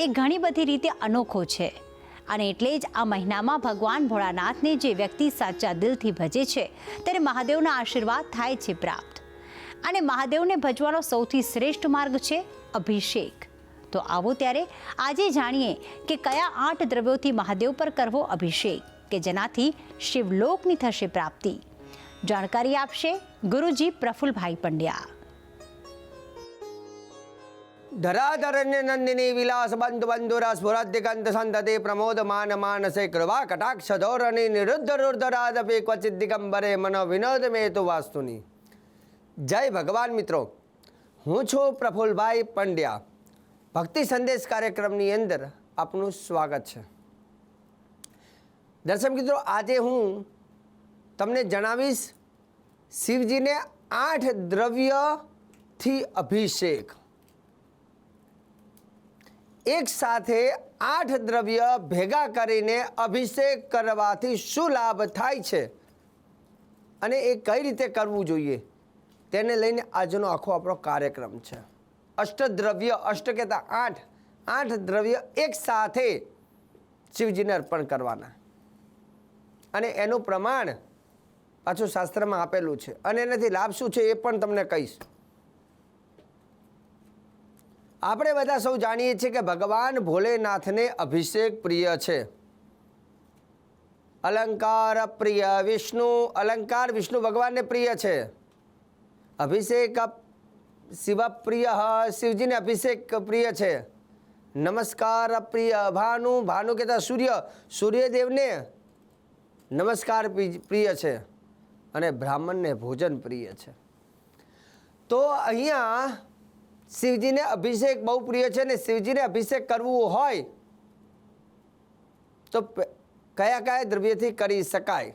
એ ઘણી બધી રીતે અનોખો છે. અને એટલે જ આ મહિનામાં ભગવાન ભોળાનાથને જે વ્યક્તિ સાચા દિલથી ભજે છે તેને મહાદેવના આશીર્વાદ થાય છે પ્રાપ્ત. અને મહાદેવને ભજવાનો સૌથી શ્રેષ્ઠ માર્ગ છે અભિષેક. તો આવો ત્યારે આજે જાણીએ કે કયા આઠ દ્રવ્યોથી મહાદેવ પર કરવો અભિષેક, કે જેનાથી શિવલોકની થશે પ્રાપ્તિ. જાણકારી આપશે ગુરુજી પ્રફુલભાઈ પંડ્યા. ધરાધરન્ય નંદિની વિલાસ બંધ બંધુરા સ્ફુરદ્દિગંત સંતતે પ્રમોદમાન માનસે કૃપા કટાક્ષ ધોરણી નિરુદ્ધ રુદ્ધરાદપે ક્વચિત દિગંબરે મનો વિનોદ મેતુ વાસ્તુની જય ભગવાન મિત્રો હું છું પ્રફુલભાઈ પંડ્યા ભક્તિ સંદેશ કાર્યક્રમની અંદર આપનું સ્વાગત છે દર્શક મિત્રો આજે હું તમને જણાવીશ શિવજીને આઠ દ્રવ્યથી અભિષેક એક સાથે આઠ દ્રવ્ય ભેગા કરીને અભિષેક કરવાથી શું લાભ થાય છે? અને એ કઈ રીતે કરવું જોઈએ? તેને લઈને આજનો આખો આપણો કાર્યક્રમ છે. અષ્ટદ્રવ્ય અષ્ટ કહેતા આઠ. આઠ દ્રવ્ય એક સાથે શિવજીને અર્પણ કરવાના. અને એનું પ્રમાણ પાછું શાસ્ત્રમાં આપેલું છે. અને એનાથી લાભ શું છે એ પણ તમને કહીશ. આપણે બધા સૌ જાણીએ છીએ કે ભગવાન ભોલેનાથને અભિષેક પ્રિય છે. અલંકાર પ્રિય વિષ્ણુ, અલંકાર વિષ્ણુ ભગવાનને પ્રિય છે. અભિષેક શિવ પ્રિય, શિવજીને અભિષેક પ્રિય છે. નમસ્કાર પ્રિય ભાનુ ભાનુ કહેતા સૂર્ય, સૂર્યદેવને નમસ્કાર પ્રિય છે અને બ્રાહ્મણને ભોજન પ્રિય છે. તો અહીંયા શિવજીને અભિષેક બહુ પ્રિય છે ને શિવજીને અભિષેક કરવું હોય તો કયા કયા દ્રવ્યથી કરી શકાય?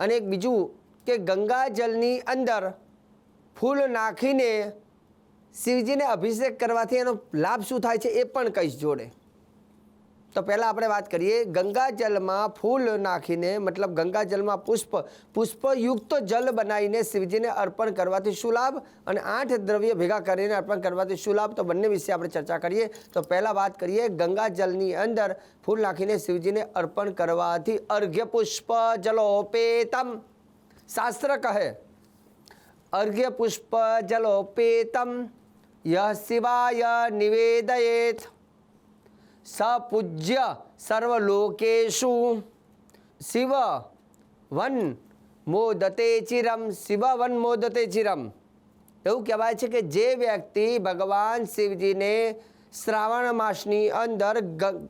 અને એક બીજું કે ગંગાજળની અંદર ફૂલ નાખીને શિવજીને અભિષેક કરવાથી એનો લાભ શું થાય છે એ પણ કહીશ જોડે. તો પહેલાં આપણે વાત કરીએ ગંગાજલમાં ફૂલ નાખીને, મતલબ ગંગાજલમાં પુષ્પ, પુષ્પયુક્ત જલ બનાવીને શિવજીને અર્પણ કરવાથી શું લાભ? અને આઠ દ્રવ્ય ભેગા કરીને અર્પણ કરવાથી શું લાભ? તો બંને વિશે આપણે ચર્ચા કરીએ. તો પહેલાં વાત કરીએ ગંગાજલની અંદર ફૂલ નાખીને શિવજીને અર્પણ કરવાથી અર્ઘ્ય પુષ્પ જલોપેતમ. શાસ્ત્ર કહે અર્ઘ્ય પુષ્પ જલોપેતમ, યહ શિવાય નિવેદયેત. સપૂજ્ય સર્વલોકેશુ શિવ વન મોદતે ચિરમ શિવ વન મોદતે ચિરમ એવું કહેવાય છે કે જે વ્યક્તિ ભગવાન શિવજીને શ્રાવણ માસની અંદર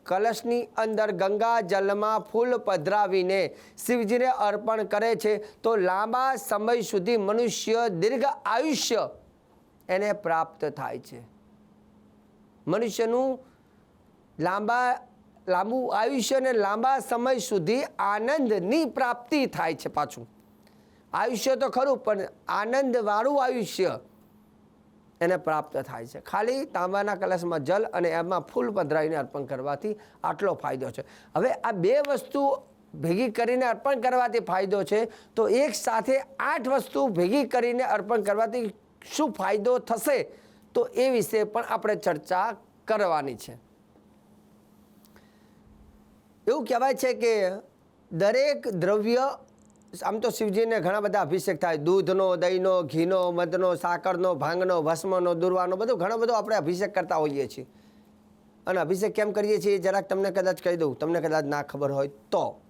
કલશની અંદર ગંગા જલમાં ફૂલ પધરાવીને શિવજીને અર્પણ કરે છે, તો લાંબા સમય સુધી મનુષ્ય દીર્ઘ આયુષ્ય એને પ્રાપ્ત થાય છે. મનુષ્યનું લાંબા, લાંબુ આયુષ્ય અને લાંબા સમય સુધી આનંદની પ્રાપ્તિ થાય છે પાછું. આયુષ્ય તો ખરું, પણ આનંદવાળું આયુષ્ય એને પ્રાપ્ત થાય છે. ખાલી તાંબાના કલશમાં જલ અને એમાં ફૂલ પધરાવીને અર્પણ કરવાથી આટલો ફાયદો છે. હવે આ બે વસ્તુ ભેગી કરીને અર્પણ કરવાથી ફાયદો છે, તો એક સાથે આઠ વસ્તુ ભેગી કરીને અર્પણ કરવાથી શું ફાયદો થશે, તો એ વિશે પણ આપણે ચર્ચા કરવાની છે. એવું કહેવાય છે કે દરેક દ્રવ્ય, આમ તો શિવજીને ઘણા બધા અભિષેક થાય. દૂધનો, દહીંનો, ઘીનો, મધનો, સાકરનો, ભાંગનો, ભસ્મનો, દુર્વાનો, બધો ઘણો બધો આપણે અભિષેક કરતા હોઈએ છીએ. અને અભિષેક કેમ કરીએ છીએ? જરાક તમને કદાચ કહી દઉં. તમને કદાચ ના ખબર હોય તો.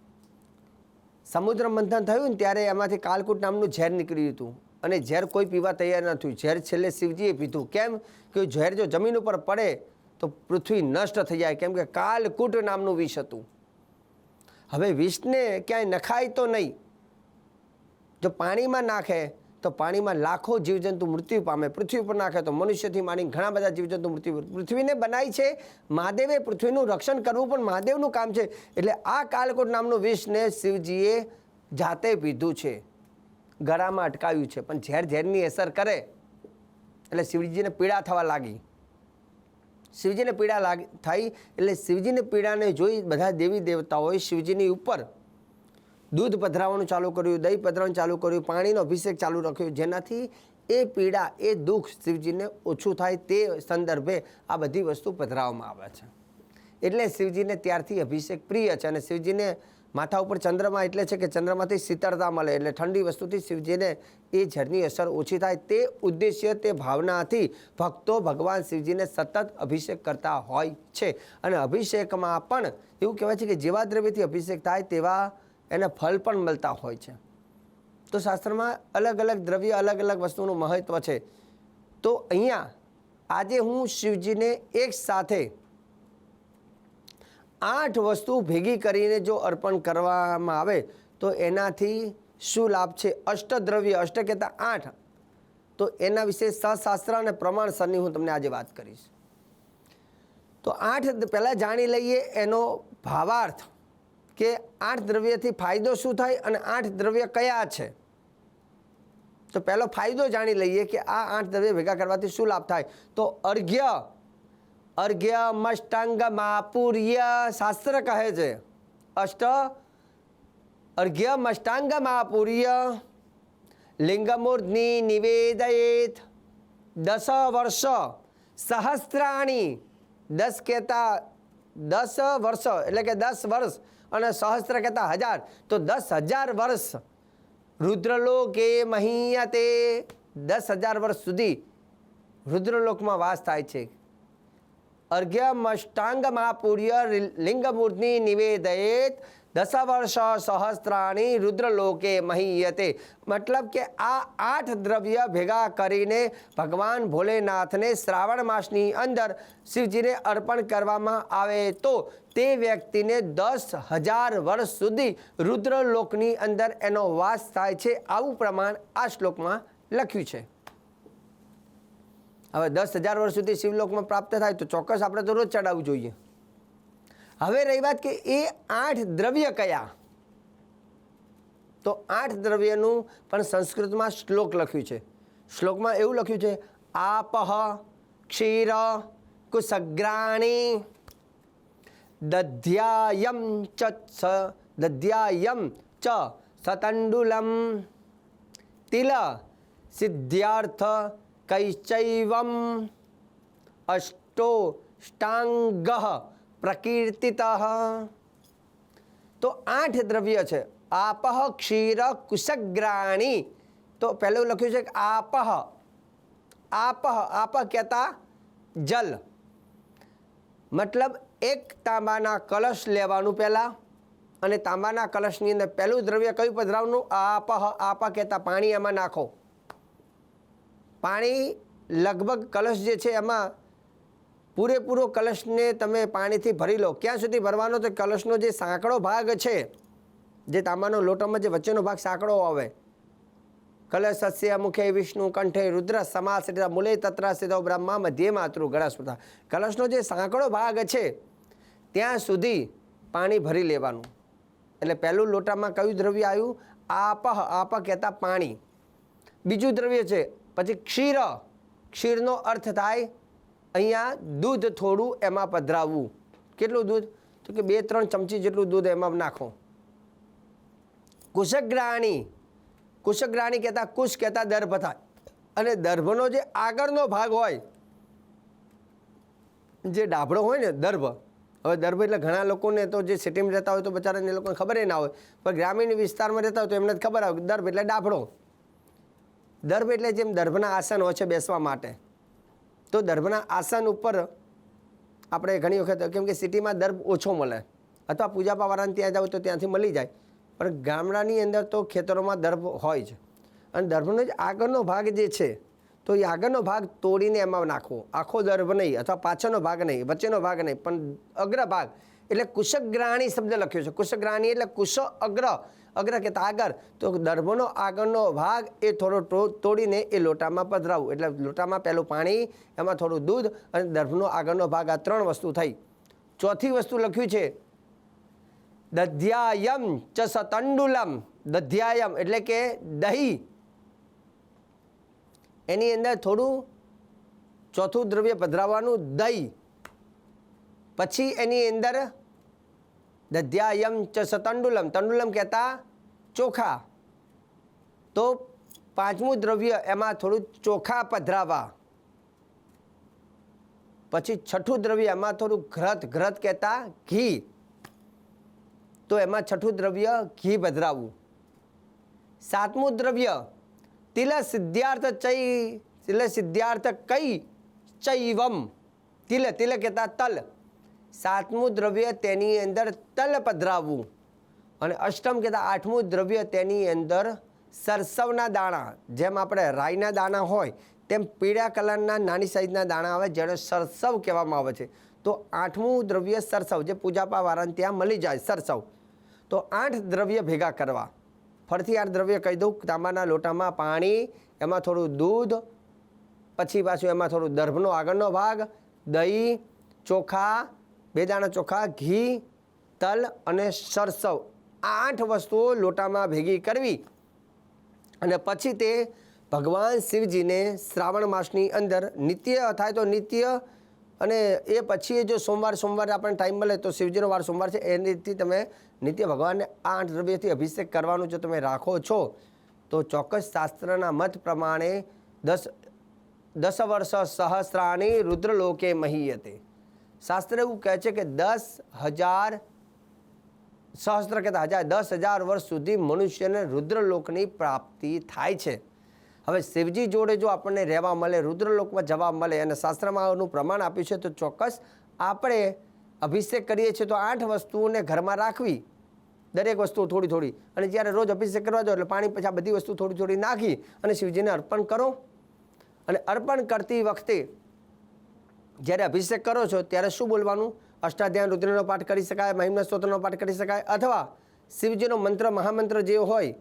સમુદ્ર મંથન થયું ને ત્યારે એમાંથી કાલકૂટ નામનું ઝેર નીકળ્યું હતું. અને ઝેર કોઈ પીવા તૈયાર ન થયું. ઝેર છેલ્લે શિવજીએ પીધું. કેમ? કે ઝેર જો જમીન ઉપર પડે તો પૃથ્વી નષ્ટ થઈ જાય. કેમ કે કાલકૂટ નામનું વિષ હતું. હવે વિષને ક્યાંય નખાય તો નહીં. જો પાણીમાં નાખે, તો પાણીમાં લાખો જીવજંતુ મૃત્યુ પામે. પૃથ્વી પર નાખે તો મનુષ્યથી માની ઘણા બધા જીવજંતુ મૃત્યુ પૃથ્વીને બનાવી છે, મહાદેવે પૃથ્વીનું રક્ષણ કરવું પણ મહાદેવનું કામ છે. એટલે આ કાલકોટ નામનું વિષને શિવજીએ જાતે પીધું છે. ગળામાં અટકાવ્યું છે, પણ ઝેર ઝેરની અસર કરે. એટલે શિવજીને પીડા થવા લાગી. શિવજીને પીડા લાગ, થઈ એટલે શિવજીની પીડાને જોઈ બધા દેવી દેવતાઓએ શિવજીની ઉપર દૂધ પધરાવવાનું ચાલુ કર્યું, દહીં પધરાવવાનું ચાલુ કર્યું, પાણીનો અભિષેક ચાલુ રાખ્યો. જેનાથી એ પીડા, એ દુઃખ શિવજીને ઓછું થાય તે સંદર્ભે આ બધી વસ્તુ પધરાવવામાં આવે છે. એટલે શિવજીને ત્યારથી અભિષેક પ્રિય છે અને શિવજીને માથા ઉપર ચંદ્રમા એટલે છે કે ચંદ્રમાંથી શીતળતા મળે એટલે ઠંડી વસ્તુથી શિવજીને એ ઝરની અસર ઓછી થાય. તે ઉદ્દેશ્ય, તે ભાવનાથી ભક્તો ભગવાન શિવજીને સતત અભિષેક કરતા હોય છે. અને અભિષેકમાં પણ એવું કહેવાય છે કે જેવા દ્રવ્યથી અભિષેક થાય તેવા એને ફળ પણ મળતા હોય છે. તો શાસ્ત્રમાં અલગ અલગ દ્રવ્ય, અલગ અલગ વસ્તુનું મહત્ત્વ છે. તો અહીંયા આજે હું શિવજીને એક સાથે આઠ વસ્તુ ભેગી કરીને જો અર્પણ કરવામાં આવે, તો એનાથી શું લાભ છે? અષ્ટદ્રવ્ય, અષ્ટ કહેતા આઠ. તો એના વિશે સશાસ્ત્ર અને પ્રમાણસરની હું તમને આજે વાત કરીશ. તો આઠ પહેલાં જાણી લઈએ એનો ભાવાર્થ કે આઠ દ્રવ્યથી ફાયદો શું થાય અને આઠ દ્રવ્ય કયા છે? તો પહેલો ફાયદો જાણી લઈએ કે આ આઠ દ્રવ્ય ભેગા કરવાથી શું લાભ થાય? તો અર્ઘ્ય અર્ઘ્ય મષ્ટાંગ માપુર્ય શાસ્ત્ર કહે છે. અષ્ટ, અર્ઘ્ય મષ્ટાંગ માપુર્ય. લિંગમૂર્ધની નિવેદયેત. દસ વર્ષ સહસ્ત્રાણી દસ કહેતા દસ વર્ષ, એટલે કે દસ વર્ષ અને સહસ્ત્ર કહેતા હજાર. તો દસ હજાર વર્ષ. રુદ્રલોકે મહીયતે. દસ હજાર વર્ષ સુધી રુદ્રલોકમાં વાસ થાય છે. અર્ઘ્યમષ્ટાંગમાં પૂર્ય લિંગમૂર્તિ નિવેદયેત દસ વર્ષ સહસ્ત્રાણી રુદ્રલોકે મહીયતે. મતલબ કે આ આઠ દ્રવ્ય ભેગા કરીને ભગવાન ભોલેનાથને શ્રાવણ માસની અંદર શિવજીને અર્પણ કરવામાં આવે તો તે વ્યક્તિને દસ હજાર વર્ષ સુધી રુદ્રલોકની અંદર એનો વાસ થાય છે. આવું પ્રમાણ આ શ્લોકમાં લખ્યું છે. હવે દસ હજાર વર્ષ સુધી શિવલોકમાં પ્રાપ્ત થાય તો ચોક્કસ આપણે તો રોજ ચડાવવું જોઈએ. હવે રહી વાત કે એ આઠ દ્રવ્ય કયા? તો આઠ દ્રવ્યનું પણ સંસ્કૃતમાં શ્લોક લખ્યું છે. શ્લોકમાં એવું લખ્યું છે, આપહ, ક્ષીર, કુસગ્રાણી, દધ્યાયમ ચ દધ્યાયમ ચ, સતંડુલમ, તિલ, સિદ્ધ્યાર્થ કૈચૈવમ અષ્ટો ષ્ટાંગ તો આઠ દ્રવ્ય છે આપહ ક્ષીર કુશગ્રાણી તો પહેલું લખ્યું છે કે આપહ આપહ આપહ કહેતા જલ મતલબ એક તાંબાના કલશ લેવાનું પહેલાં અને તાંબાના કલશની અંદર પહેલું દ્રવ્ય કયું પધરાવનું આપહ આપહ કહેતા પાણી એમાં નાખો પાણી લગભગ કલશ જે છે એમાં પૂરેપૂરો કલશને તમે પાણીથી ભરી લો. ક્યાં સુધી ભરવાનો? તો કલશનો જે સાંકડો ભાગ છે, જે તાંબાનો લોટામાં જે વચ્ચેનો ભાગ સાંકડો આવે. કલશ સસ્ય મુખે, વિષ્ણુ, કંઠે, રુદ્ર, સમાસ મુલે, તત્રા સીધો બ્રહ્મા, મધ્ય, માતૃ ગળસ્પૃતા કલશનો જે સાંકડો ભાગ છે, ત્યાં સુધી પાણી ભરી લેવાનું. એટલે પહેલું લોટામાં કયું દ્રવ્ય આવ્યું? આપહ આપહ કહેતા પાણી. બીજું દ્રવ્ય છે પછી ક્ષીર. ક્ષીરનો અર્થ થાય અહીંયા દૂધ થોડું એમાં પધરાવવું. કેટલું દૂધ? તો કે બે, ત્રણ ચમચી જેટલું દૂધ એમાં નાખો. કુશગ્રાણી. કુશગ્રાણી કહેતા કુશ, કહેતા દર્ભ થાય અને દર્ભનો જે આગળનો ભાગ હોય, જે ડાભડો હોય ને દર્ભ. હવે દર્ભ એટલે ઘણા લોકોને તો જે સિટીમાં રહેતા હોય તો બચારાને એ લોકોને ખબર ના હોય. પણ ગ્રામીણ વિસ્તારમાં રહેતા હોય તો એમને જ ખબર આવે દર્ભ એટલે ડાભડો દર્ભ એટલે જેમ દર્ભના આસન હોય છે બેસવા માટે. તો દર્ભના આસન ઉપર આપણે ઘણી વખત કેમ કે સિટીમાં દર્ભ ઓછો મળે. અથવા પૂજાપાવાળાને ત્યાં જાવ તો ત્યાંથી મળી જાય. પણ ગામડાની અંદર તો ખેતરોમાં દર્ભ હોય જ. અને દર્ભનો જ આગળનો ભાગ જે છે, તો એ આગળનો ભાગ તોડીને એમાં નાખવો. આખો દર્ભ નહીં, અથવા પાછળનો ભાગ નહીં, વચ્ચેનો ભાગ નહીં, પણ અગ્ર ભાગ એટલે કુશગ્રાણી શબ્દ લખ્યો છે. કુશગ્રાણી એટલે કુશ અગ્ર અગ્ર કહેતા આગળ. તો દર્ભનો આગળનો ભાગ એ થોડો તોડીને એ લોટામાં પધરાવવું એટલે લોટામાં પહેલું પાણી, એમાં થોડું દૂધ અને દર્ભનો આગળનો ભાગ, આ ત્રણ વસ્તુ થઈ. ચોથી વસ્તુ લખ્યું છે, દધ્યાયમ ચ સતંડુલમ. દધ્યાયમ એટલે કે દહીં. એની અંદર થોડું ચોથું દ્રવ્ય પધરાવવાનું દહીં. પછી એની અંદર દધ્યાયમ ચ સતંડુલમ તંડુલમ કહેતા ચોખા તો પાંચમું દ્રવ્ય એમાં થોડું ચોખા પધરાવા પછી છઠ્ઠું દ્રવ્ય એમાં થોડું ઘ્રત ઘ્રત કહેતા ઘી તો એમાં છઠ્ઠું દ્રવ્ય ઘી પધરાવવું સાતમું દ્રવ્ય તિલ સિદ્ધાર્થ ચૈ તિલ સિદ્ધાર્થ કઈ ચૈવમ તિલ તિલ કહેતા તલ સાતમું દ્રવ્ય તેની અંદર તલ પધરાવવું. અને અષ્ટમ કહેતા આઠમું દ્રવ્ય તેની અંદર સરસવના દાણા, જેમ આપણે રાઈના દાણા હોય, તેમ પીળા કલરના નાની સાઈઝના દાણા આવે, જેને સરસવ કહેવામાં આવે છે. તો આઠમું દ્રવ્ય સરસવ, જે પૂજાપા વાળાને ત્યાં મળી જાય, સરસવ. તો આઠ દ્રવ્ય ભેગા કરવા. ફરીથી આઠ દ્રવ્ય કહી દઉં, તાંબાના લોટામાં પાણી, એમાં થોડું દૂધ, પછી પાછું એમાં થોડું દર્ભનો આગળનો ભાગ, દહીં, ચોખા બે દાણા ચોખા, ઘી, તલ અને સરસવ આઠ વસ્તુઓ લોટામાં ભેગી કરવી. અને પછી તે ભગવાન શિવજીને શ્રાવણ માસની અંદર નિત્ય, થાય તો નિત્ય અને એ પછી જો સોમવાર, સોમવારે આપણને ટાઈમ મળે તો શિવજીનો વાર સોમવાર છે એનીથી તમે નિત્ય ભગવાનને આ આઠ દ્રવ્યથી અભિષેક કરવાનું જો તમે રાખો છો, તો ચોક્કસ શાસ્ત્રના મત પ્રમાણે દસ દસ વર્ષ સહસ્રાણી રુદ્રલોકે મહીયતે. શાસ્ત્ર એવું કહે છે કે દસ હજાર સહસ્ત્ર કહેતા હજાર દસ હજાર વર્ષ સુધી મનુષ્યને રુદ્રલોકની પ્રાપ્તિ થાય છે. હવે શિવજી જોડે જો આપણને રહેવા મળે, રુદ્રલોકમાં જવા મળે અને શાસ્ત્રમાં એનું પ્રમાણ આપ્યું છે, તો ચોક્કસ આપણે અભિષેક કરીએ છીએ તો આઠ વસ્તુઓને ઘરમાં રાખવી. દરેક વસ્તુ થોડી થોડી. અને જ્યારે રોજ અભિષેક કરવા જાઓ એટલે પાણી પછી આ બધી વસ્તુ થોડી થોડી નાખી અને શિવજીને અર્પણ કરો. અને અર્પણ કરતી વખતે જ્યારે અભિષેક કરો છો, ત્યારે શું બોલવાનું? અષ્ટાધ્યાન રુદ્રનો પાઠ કરી શકાય, મહિમ્ન સ્તોત્રનો પાઠ કરી શકાય, અથવા શિવજીનો મંત્ર, મહામંત્ર જે હોય,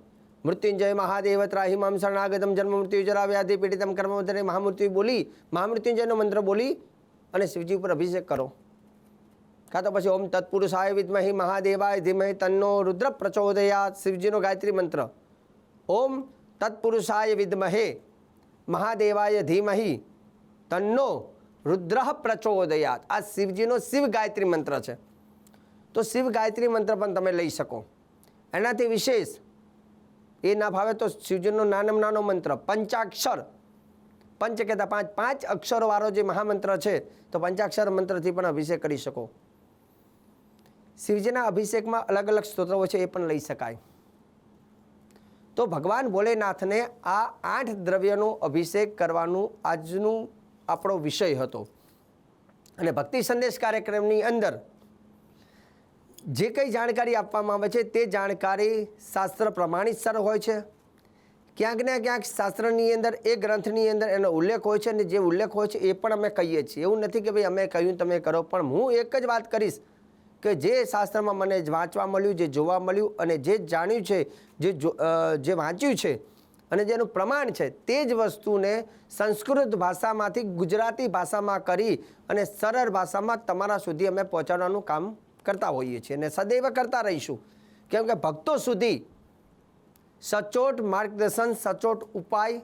મૃત્યુંજય મહાદેવ, ત્રાહી મામ શરણાગતમ જન્મ મૃત્યુ, જરા વ્યાધિ, પીડિતમ કર્મવતરે મહામૃત્યુ બોલી, મહામૃત્યુંજયનો મંત્ર બોલી અને શિવજી ઉપર અભિષેક કરો. કાં તો પછી ઓમ તત્પુરુષાય વિદ્મહી મહાદેવાય ધીમહી તન્નો રુદ્ર પ્રચોદયાત શિવજીનો ગાયત્રી મંત્ર. ઓમ તત્પુરુષાય વિદ્મહે મહાદેવાય ધીમહી તન્નો રુદ્ર પ્રચોદયાત. આ શિવજીનો શિવ ગાયત્રી મંત્ર છે. તો શિવ ગાયત્રી મંત્ર પણ તમે લઈ શકો. એનાથી વિશેષ, એ ના ભાવે તો શિવજીનો નાનામાં નાનો મંત્ર, પંચાક્ષર. પંચ કહેતા પાંચ પાંચ અક્ષરોવાળો જે મહામંત્ર છે, તો પંચાક્ષર મંત્રથી પણ અભિષેક કરી શકો. શિવજીના અભિષેકમાં અલગ અલગ સ્તોત્રો છે, એ પણ લઈ શકાય. તો ભગવાન ભોલેનાથને આ આઠ દ્રવ્યનો અભિષેક કરવાનું આજનું આપણો વિષય હતો. અને ભક્તિ સંદેશ કાર્યક્રમની અંદર જે કંઈ જાણકારી આપવામાં આવે છે તે જાણકારી શાસ્ત્ર પ્રમાણિત સર હોય છે. ક્યાંક ને ક્યાંક શાસ્ત્રની અંદર એ ગ્રંથની અંદર એનો ઉલ્લેખ હોય છે અને જે ઉલ્લેખ હોય છે એ પણ અમે કહીએ છીએ. એવું નથી કે ભાઈ અમે કહ્યું તમે કરો, પણ હું એક જ વાત કરીશ કે જે શાસ્ત્રમાં મને વાંચવા મળ્યું, જે જોવા મળ્યું અને જે જાણ્યું છે, જે જો- વાંચ્યું છે અને જેનું પ્રમાણ છે તે જ વસ્તુને સંસ્કૃત ભાષામાંથી ગુજરાતી ભાષામાં કરી અને સરળ ભાષામાં તમારા સુધી અમે પહોંચાડવાનું કામ કરતા હોઈએ છીએ અને સદૈવ કરતા રહીશું. કેમ કે ભક્તો સુધી સચોટ માર્ગદર્શન, સચોટ ઉપાય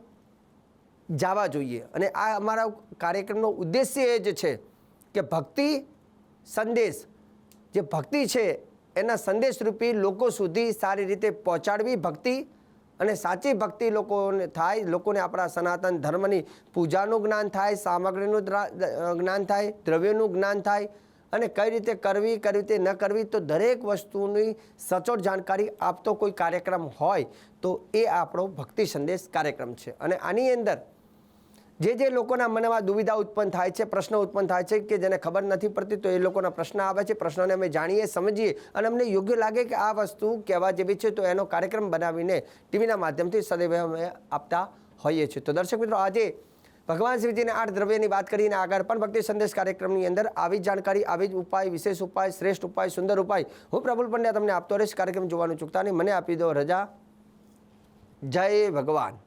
જવા જોઈએ. અને આ અમારા કાર્યક્રમનો ઉદ્દેશ્ય એ જ છે કે ભક્તિ સંદેશ, જે ભક્તિ છે એના સંદેશરૂપી લોકો સુધી સારી રીતે પહોંચાડવી ભક્તિ અને સાચી ભક્તિ લોકોને થાય, લોકોને આપણા સનાતન ધર્મની પૂજાનું જ્ઞાન થાય, સામગ્રીનું જ્ઞાન થાય, દ્રવ્યનું જ્ઞાન થાય અને કઈ રીતે કરવી, કઈ રીતે ન કરવી, તો દરેક વસ્તુની સચોટ જાણકારી આપતો કોઈ કાર્યક્રમ હોય, તો એ આપણો ભક્તિ સંદેશ કાર્યક્રમ છે. અને આની અંદર જે જે લોકોના મનમાં દુવિધા ઉત્પન્ન થાય છે, પ્રશ્નો ઉત્પન્ન થાય છે કે જેને ખબર નથી પડતી, તો એ લોકોના પ્રશ્ન આવે છે, પ્રશ્નોને અમે જાણીએ, સમજીએ અને અમને યોગ્ય લાગે કે આ વસ્તુ કહેવા જેવી છે, તો એનો કાર્યક્રમ બનાવીને ટીવીના માધ્યમથી સદૈવ અમે આપતા હોઈએ છીએ. તો દર્શક મિત્રો, આજે ભગવાન શ્રીજીના આઠ દ્રવ્યની વાત કરીને આગળ પણ ભક્તિ સંદેશ કાર્યક્રમની અંદર આવી જ જાણકારી, આવી જ ઉપાય, વિશેષ ઉપાય, શ્રેષ્ઠ ઉપાય, સુંદર ઉપાય હું પ્રફુલ પંડ્યા તમને આપતો રહીશ. કાર્યક્રમ જોવાનું ચૂકતા નહીં. મને આપી દો રજા. જય ભગવાન.